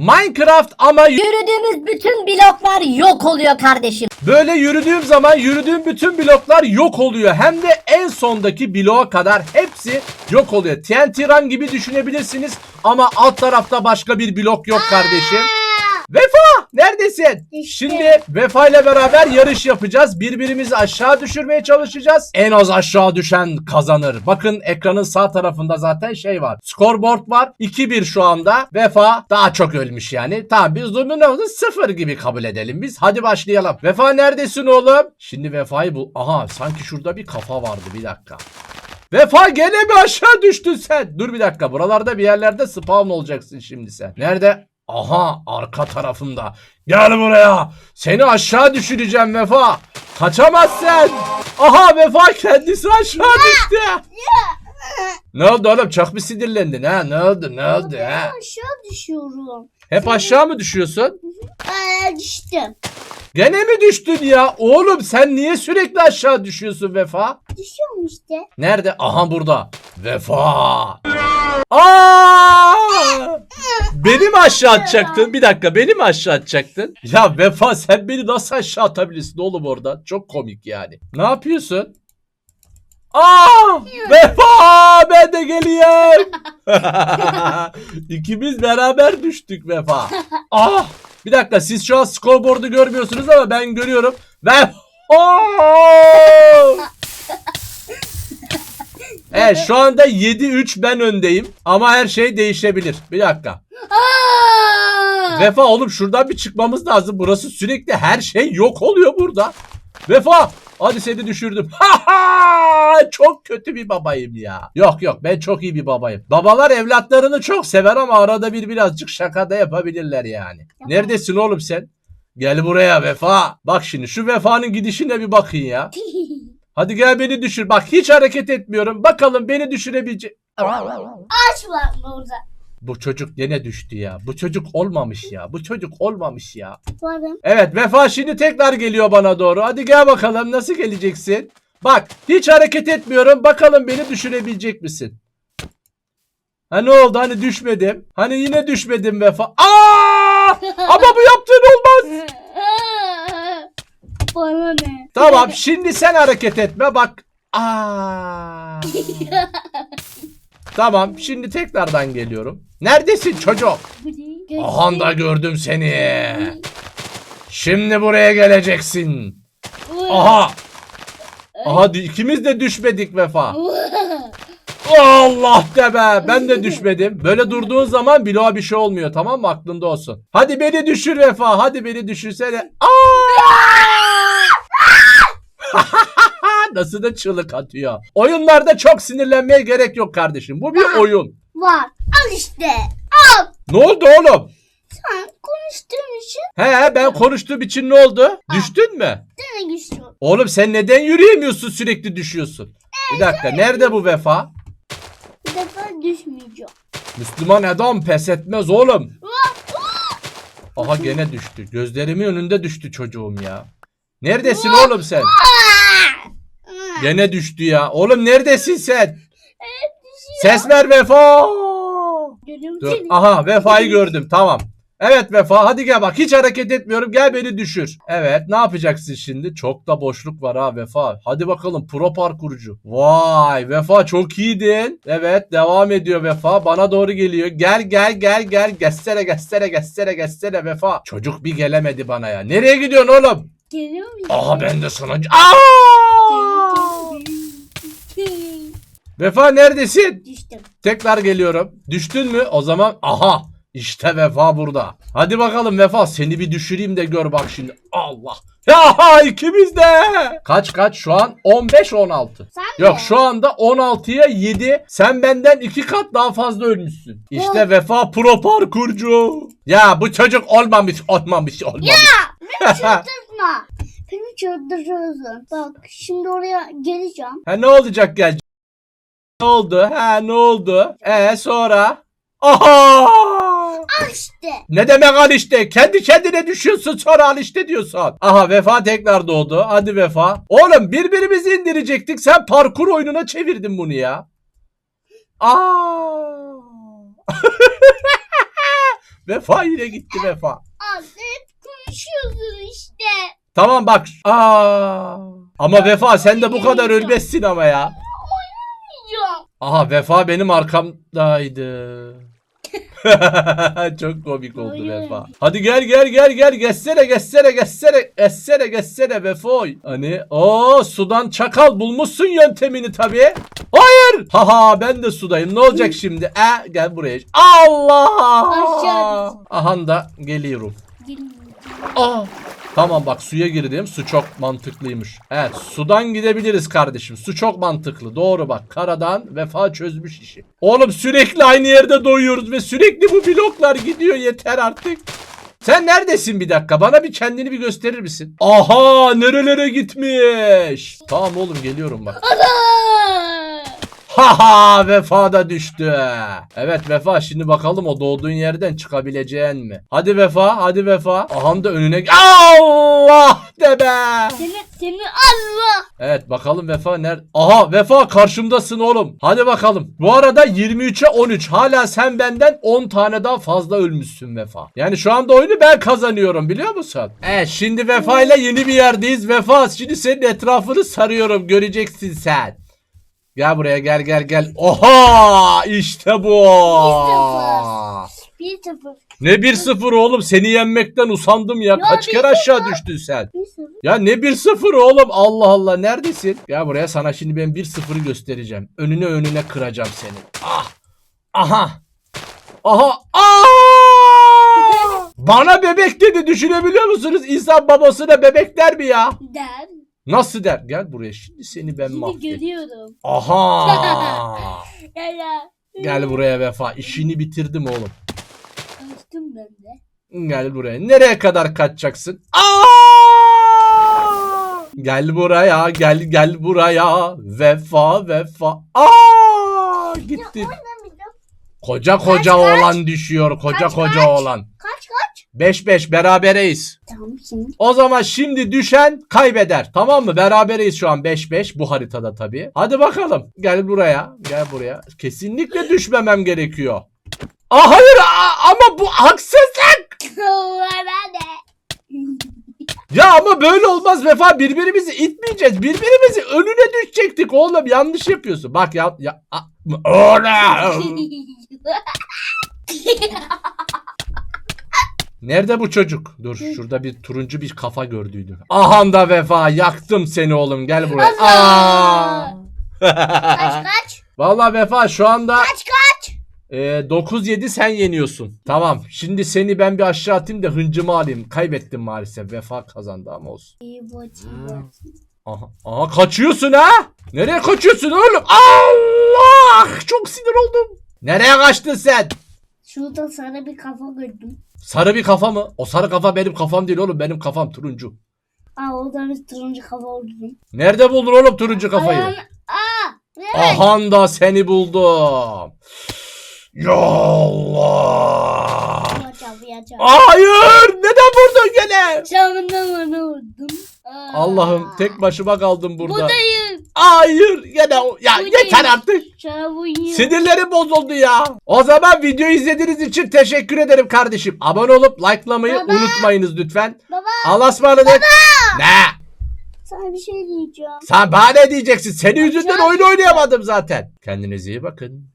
Minecraft ama Yürüdüğümüz bütün bloklar yok oluyor kardeşim. böyle yürüdüğüm zaman yürüdüğüm bütün bloklar yok oluyor. Hem de en sondaki bloğa kadar hepsi yok oluyor. TNT Run gibi düşünebilirsiniz ama alt tarafta başka bir blok yok kardeşim. Vefa neredesin? İşte. Şimdi Vefa ile beraber yarış yapacağız. Birbirimizi aşağı düşürmeye çalışacağız. En az aşağı düşen kazanır. Bakın ekranın sağ tarafında zaten şey var. Scoreboard var. 2-1 şu anda. Vefa daha çok ölmüş yani. Tamam biz Domino'yu sıfır gibi kabul edelim biz. Hadi başlayalım. Vefa neredesin oğlum? Şimdi Vefa'yı bul. Aha sanki şurada bir kafa vardı bir dakika. Vefa gene mi aşağı düştün sen? Dur bir dakika buralarda bir yerlerde spawn olacaksın şimdi sen. Nerede? Aha arka tarafında. Gel buraya. Seni aşağı düşüreceğim Vefa. Kaçamazsın. Aha Vefa kendisi aşağı düştü. Ne oldu oğlum çok mu sinirlendin ha? Ne oldu ne oldu ha? Aşağı düşüyorum. Hep aşağı mı düşüyorsun? Aa, düştüm. Gene mi düştün ya? Oğlum sen niye sürekli aşağı düşüyorsun Vefa? Düşüyorum işte. Nerede? Aha burada. Vefa. Aa! Beni mi aşağı atacaktın? Bir dakika beni mi aşağı atacaktın? Ya Vefa sen beni nasıl aşağı atabilirsin oğlum orada? Çok komik yani. Ne yapıyorsun? Aa! Vefa ben de geliyorum. İkimiz beraber düştük Vefa. Ah! Bir dakika siz şu an scoreboard'u görmüyorsunuz ama ben görüyorum. Ve Evet şu anda 7-3 ben öndeyim. Ama her şey değişebilir. Bir dakika. Vefa oğlum şuradan bir çıkmamız lazım. Burası sürekli her şey yok oluyor burada. Vefa hadi seni düşürdüm. çok kötü bir babayım ya. Yok yok ben çok iyi bir babayım. Babalar evlatlarını çok sever ama arada bir birazcık şaka da yapabilirler yani. Neredesin oğlum sen? Gel buraya Vefa. Bak şimdi şu Vefa'nın gidişine bir bakın ya. Hadi gel beni düşür. Bak hiç hareket etmiyorum. Bakalım beni düşürebilecek. Aç var burada. Bu çocuk gene düştü ya. Bu çocuk olmamış ya. Bu çocuk olmamış ya. Varım. Evet Vefa şimdi tekrar geliyor bana doğru. Hadi gel bakalım nasıl geleceksin? Bak hiç hareket etmiyorum. Bakalım beni düşürebilecek misin? Ha ne oldu? Hani düşmedim. Hani yine düşmedim Vefa. Aa! Ama bu yaptığın olmaz. Bana ne? Tamam şimdi sen hareket etme bak. Aa. Tamam şimdi tekrardan geliyorum. Neredesin çocuk? Aha da gördüm seni. Şimdi buraya geleceksin. Aha. Aha ikimiz de düşmedik Vefa. Allah de be ben de düşmedim. Böyle durduğun zaman bloğa bir şey olmuyor tamam mı aklında olsun. Hadi beni düşür Vefa hadi beni düşürsene. Aa! Nasıl da çığlık atıyor. Oyunlarda çok sinirlenmeye gerek yok kardeşim. Bu bir oyun. Var. Al işte. Ne oldu oğlum? Sen konuştuğun için He ben konuştuğum için ne olü? Düştün mü? ne güçlü. Oğlum sen neden yürüyemiyorsun sürekli düşüyorsun? Bir dakika nerede bu vefa? Bir defa düşmeyeceğim. Müslüman adam pes etmez oğlum. Aha gene düştü. Gözlerimin önünde düştü çocuğum ya. Neredesin oğlum sen? Gene düştü ya. Oğlum neredesin sen? Ses ver vefa. Görüyorum Dur. seni. Aha vefayı gördüm tamam. Evet Vefa hadi gel bak hiç hareket etmiyorum gel beni düşür. Evet ne yapacaksın şimdi? Çok da boşluk var ha Vefa. Hadi bakalım pro parkurcu. Vay Vefa çok iyiydin. Evet devam ediyor Vefa bana doğru geliyor. Gel gel gel gel geçsene geçsene geçsene geçsene Vefa. Çocuk bir gelemedi bana ya. Nereye gidiyorsun oğlum? Geliyor musun? Aha ben de sana... Aa! Vefa neredesin? Düştüm. Tekrar geliyorum. Düştün mü? O zaman aha işte Vefa burada. Hadi bakalım Vefa seni bir düşüreyim de gör bak şimdi. Allah. Ya ikimiz de. Kaç kaç şu an 15 16. Sen Yok de. şu anda 16'ya 7. Sen benden iki kat daha fazla ölmüşsün. İşte Vefa pro parkurcu. Ya bu çocuk olmamış olmamış olmamış. Çıldırtma. Beni çıldırıyorsun. Bak şimdi oraya geleceğim. Ha ne olacak gel? Ne oldu? Ha ne oldu? E sonra? Aha! Al işte. Ne demek al işte? Kendi kendine düşüyorsun sonra al işte diyorsun. Aha Vefa tekrar doğdu. Hadi Vefa. Oğlum birbirimizi indirecektik. Sen parkur oyununa çevirdin bunu ya. Aa! Vefa yine gitti Vefa. Abi hep konuşuyorsun işte. Tamam bak. Aa. Ama Vefa sen de bu kadar ölmezsin ama ya. Aha Vefa benim arkamdaydı. Çok komik oldu Öyle. Vefa. Hadi gel gel gel gel geçsene geçsene geçsene geçsene geçsene Vefoy. Hani o sudan çakal bulmuşsun yöntemini tabii. Hayır. Haha ben de sudayım. Ne olacak şimdi? E gel buraya. Allah. Aşağı Aha da geliyorum. Aa. Tamam bak suya girdim. Su çok mantıklıymış. Evet sudan gidebiliriz kardeşim. Su çok mantıklı. Doğru bak. Karadan vefa çözmüş işi. Oğlum sürekli aynı yerde doyuyoruz ve sürekli bu bloklar gidiyor. Yeter artık. Sen neredesin bir dakika? Bana bir kendini bir gösterir misin? Aha nerelere gitmiş. Tamam oğlum geliyorum bak. Haha vefa da düştü. Evet vefa şimdi bakalım o doğduğun yerden çıkabileceğin mi? Hadi vefa hadi vefa. Aha da önüne Allah de be. Seni, seni Allah. Evet bakalım vefa nerede? Aha vefa karşımdasın oğlum. Hadi bakalım. Bu arada 23'e 13. Hala sen benden 10 tane daha fazla ölmüşsün vefa. Yani şu anda oyunu ben kazanıyorum biliyor musun? Evet şimdi vefa ile yeni bir yerdeyiz. Vefa şimdi senin etrafını sarıyorum. Göreceksin sen. Gel buraya gel gel gel. Oha işte bu. Bir sıfır. Ne 1-0 oğlum seni yenmekten usandım ya. Ya Kaç kere aşağı düştün sen? Bir sıfır. Ya ne 1-0 oğlum Allah Allah neredesin? Gel buraya sana şimdi ben 1-0'ı göstereceğim. Önüne önüne kıracağım seni. Ah. Aha. Aha. Aa! Bana bebek dedi düşünebiliyor musunuz? İnsan babasına bebek der mi ya? Der. Nasıl der? Gel buraya şimdi seni ben Şimdi mahvedeceğim. görüyorum. Aha. Ya ya. Gel buraya vefa. İşini bitirdim oğlum. Açtım ben de. Gel buraya. Nereye kadar kaçacaksın? Aa! Gel buraya, gel gel buraya. Vefa vefa. Aa! Gitti. Koca koca oğlan düşüyor. Koca Kaç, koca kaç? oğlan. Kaç kaç? 5-5 berabereyiz. Tamam şimdi. O zaman şimdi düşen kaybeder. Tamam mı? Berabereyiz şu an 5-5 bu haritada tabii. Hadi bakalım. Gel buraya. Gel buraya. Kesinlikle düşmemem gerekiyor. Aa hayır aa, ama bu haksızlık. Ya ama böyle olmaz Vefa birbirimizi itmeyeceğiz. Birbirimizi önüne düşecektik oğlum yanlış yapıyorsun. Bak ya ya a-. Nerede bu çocuk? Dur şurada bir turuncu bir kafa gördüydüm. Ahan da Vefa yaktım seni oğlum gel buraya. Aa! kaç kaç? Vallahi Vefa şu anda Kaç kaç? e, 9-7 sen yeniyorsun. Tamam şimdi seni ben bir aşağı atayım da hıncımı alayım. Kaybettim maalesef. Vefa kazandı ama olsun. İyi. Aha, aha kaçıyorsun ha? Nereye kaçıyorsun oğlum? Allah! Çok sinir oldum. Nereye kaçtın sen? Şurada sarı bir kafa gördüm. Sarı bir kafa mı? O sarı kafa benim kafam değil oğlum. Benim kafam turuncu. Aa orada bir turuncu kafa oldu. Nerede buldun oğlum turuncu kafayı? Ayağın- Aa. Evet. Ahan da seni buldum. Ya Allah. Hayır! Neden vurdun gene? Camından bana vurdum. Allah'ım tek başıma kaldım burada. Buradayım. Hayır! Gene o- ya Buradayım. yeter artık. Sinirlerim bozuldu ya. O zaman videoyu izlediğiniz için teşekkür ederim kardeşim. Abone olup likelamayı Baba. unutmayınız lütfen. Baba Allah'a ısmarladık. Ne? sana bir şey diyeceğim. Sen bana ne diyeceksin? Senin yüzünden oyun oynayamadım zaten. Kendinize iyi bakın.